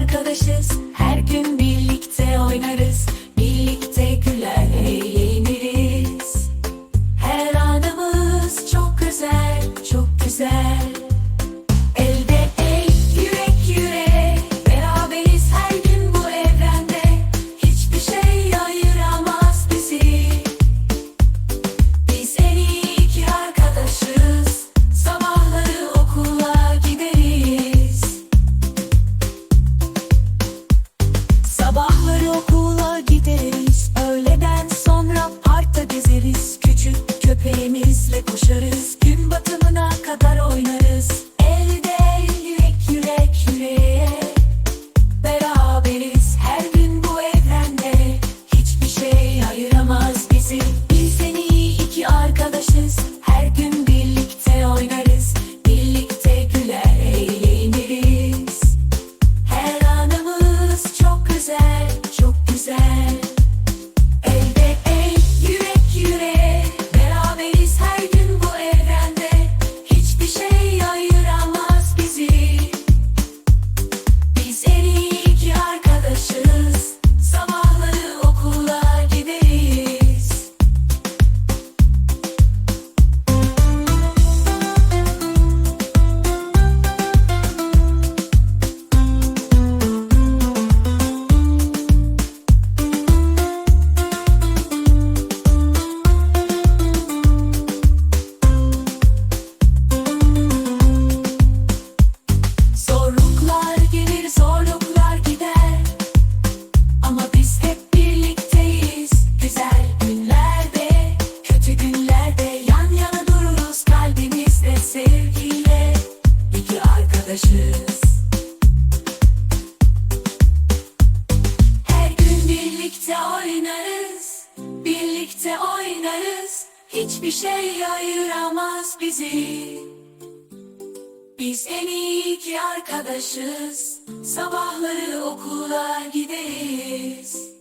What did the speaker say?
arkadaşız. Her gün kardeşiz. Her gün birlikte oynarız Birlikte oynarız. Hiçbir şey ayıramaz bizi. Biz en iyi ki arkadaşız. Sabahları okula gideriz.